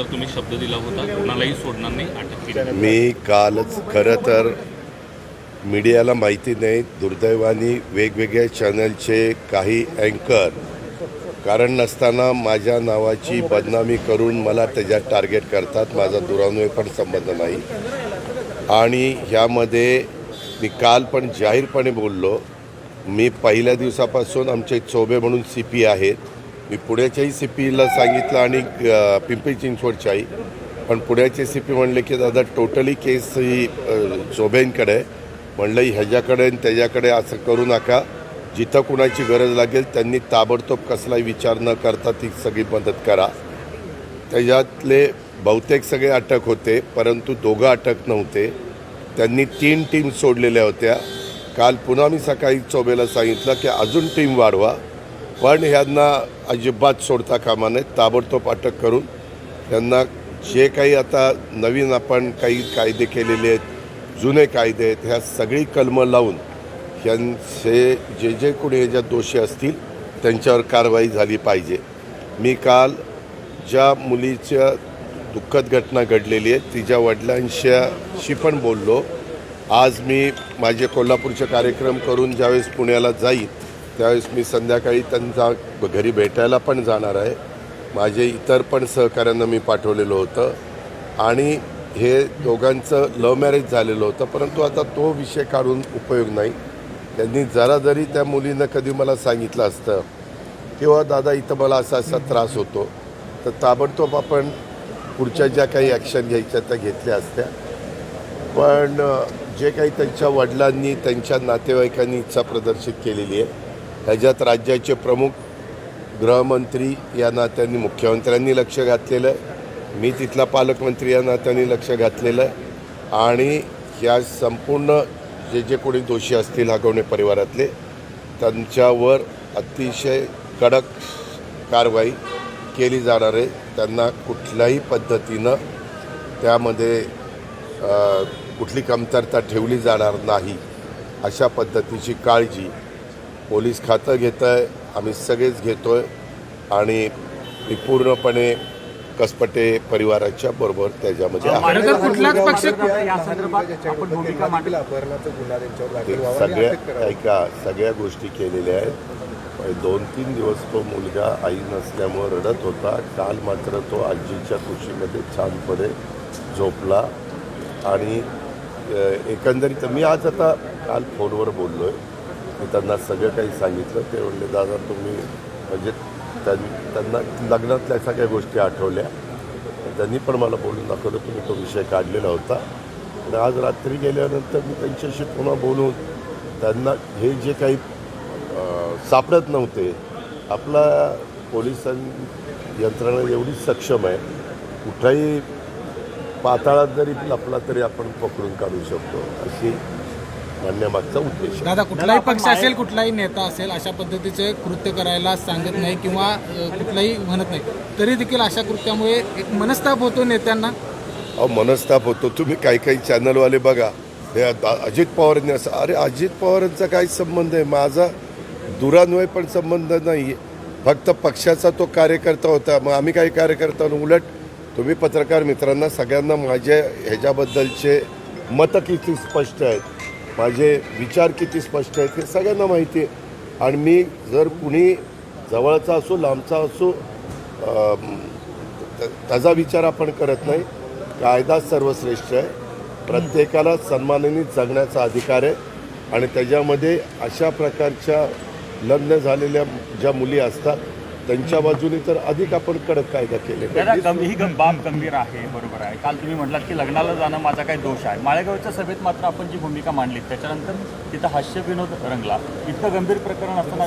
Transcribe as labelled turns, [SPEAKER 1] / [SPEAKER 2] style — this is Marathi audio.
[SPEAKER 1] अगोदर तुम्ही शब्द दिला होता कोणालाही सोडणार नाही अटक केली.
[SPEAKER 2] मी कालच खरं तर मीडियाला माहिती नाही दुर्दैवाने वेगवेगळ्या चॅनलचे काही अँकर कारण नसताना माझ्या नावाची बदनामी करून मला त्याच्यात टार्गेट करतात माझा दुरान्वय पण संबंध नाही. आणि ह्यामध्ये मी काल पण जाहीरपणे बोललो मी पहिल्या दिवसापासून आमचे चोबे म्हणून सी पी आहेत मी पुण्याच्याही सी पीला सांगितलं आणि अ, पिंपरी चिंचवडच्याही. पण पुण्याचे सी पी म्हणले की दादा टोटली केस ही चोभेंकडे आहे. म्हणलं ह्याच्याकडे आणि त्याच्याकडे असं करू नका. जिथं कुणाची गरज लागेल त्यांनी ताबडतोब कसलाही विचार न करता ती सगळी मदत करा. त्याच्यातले बहुतेक सगळे अटक होते परंतु दोघं अटक नव्हते. त्यांनी तीन टीम सोडलेल्या होत्या. काल पुन्हा मी सकाळी चोबेला सांगितलं की अजून टीम वाढवा. पण ह्यांना अजिबात सोडता कामा नये ताबडतोब अटक करून त्यांना जे काही आता नवीन आपण काही कायदे केलेले आहेत जुने कायदे आहेत ह्या सगळी कलमं लावून यांचे जे जे कोणी ह्याच्यात दोषी असतील त्यांच्यावर कारवाई झाली पाहिजे. मी काल ज्या मुलीच्या दुःखद घटना घडलेली आहे तिच्या वडिलांशी पण बोललो. आज मी माझे कोल्हापूरचे कार्यक्रम करून ज्यावेळेस पुण्याला जाईल त्यावेळेस मी संध्याकाळी त्यांचा घरी भेटायला पण जाणार आहे. माझे इतर पण सहकाऱ्यांना मी पाठवलेलं होतं. आणि हे दोघांचं लव्ह मॅरेज झालेलं होतं परंतु आता तो विषय काढून उपयोग नाही. त्यांनी जरा जरी त्या मुलीनं कधी मला सांगितलं असतं किंवा दादा इथं मला असा असा त्रास होतो. तर ताबडतोब आपण पुढच्या ज्या काही ॲक्शन घ्यायच्या त्या घेतल्या असत्या. पण जे काही त्यांच्या वडिलांनी त्यांच्या नातेवाईकांनी इच्छा प्रदर्शित केलेली आहे ह्याच्यात राज्याचे प्रमुख गृहमंत्री या नात्यांनी मुख्यमंत्र्यांनी लक्ष घातलेलं आहे. मी तिथला पालकमंत्री या नात्याने लक्ष घातलेलं आहे. आणि ह्या संपूर्ण जे जे कोणी दोषी असतील हगवणे परिवारातले त्यांच्यावर अतिशय कडक कारवाई केली जाणार आहे. त्यांना कुठल्याही पद्धतीनं त्यामध्ये कुठली कमतरता ठेवली जाणार नाही अशा पद्धतीची काळजी पोलीस खातं घेतं आहे आम्ही सगळेच घेतो आहे आणि मी पूर्णपणे कसपटे परिवाराच्या बरोबर त्याच्यामध्ये सगळ्या. ऐका सगळ्या गोष्टी केलेल्या आहेत. दोन तीन दिवस तो मुलगा आई नसल्यामुळं रडत होता. काल मात्र तो आजीच्या कुशीमध्ये छानपणे झोपला. आणि एकंदरीत मी आज आता काल फोनवर बोललो आहे मी त्यांना सगळं काही सांगितलं. ते म्हणले दादा तुम्ही म्हणजे त्यांना लग्नातल्या सगळ्या गोष्टी आठवल्या. त्यांनी पण मला बोलून दाखवलं तुम्ही तो विषय काढलेला होता. आणि आज रात्री गेल्यानंतर मी त्यांच्याशी पुन्हा बोलून त्यांना हे जे काही सापडत नव्हते आपला पोलिसां यंत्रणा एवढी सक्षम आहे. कुठंही पाताळात जरी लपला तरी आपण पकडून काढू शकतो. अशी म्हणण्यामागचा उद्देश.
[SPEAKER 3] दादा कुठलाही पक्ष असेल कुठलाही नेता असेल अशा पद्धतीचे कृत्य करायला सांगत नाही किंवा अ, कुठलाही म्हणत नाही. तरी देखील अशा कृत्यामुळे एक मनस्ताप होतो नेत्यांना?
[SPEAKER 2] अहो मनस्ताप होतो. तुम्ही काही काही चॅनलवाले बघा. हे आता अजित पवारांनी असं अरे अजित पवारांचा काय संबंध आहे? माझा दुरान्वय पण संबंध नाही आहे फक्त पक्षाचा तो कार्यकर्ता होता. मग आम्ही काही कार्यकर्ता. उलट तुम्ही पत्रकार मित्रांना सगळ्यांना माझ्या ह्याच्याबद्दलचे मतं किती स्पष्ट आहेत? माझे विचार किती स्पष्ट आहेत हे सगळ्यांना माहिती आहे. आणि मी जर कुणी जवळचा असो लांबचा असो त्याचा विचार आपण करत नाही. कायदा सर्वश्रेष्ठ आहे. प्रत्येकाला सन्मानाने जगण्याचा अधिकार आहे. आणि त्याच्यामध्ये अशा प्रकारच्या लग्न झालेल्या ज्या मुली असतात त्यांच्या बाजूने तर अधिक आपण कडक कायदा केले
[SPEAKER 4] दादा गंभीर ही गं- बाब गंभीर आहे बरोबर आहे. काल तुम्ही म्हटलात की लग्नाला जाणं माझा काही दोष आहे. माळेगावच्या सभेत मात्र आपण जी भूमिका मांडली त्याच्यानंतर तिथं हास्य विनोद रंगला. इतकं गंभीर प्रकरण असताना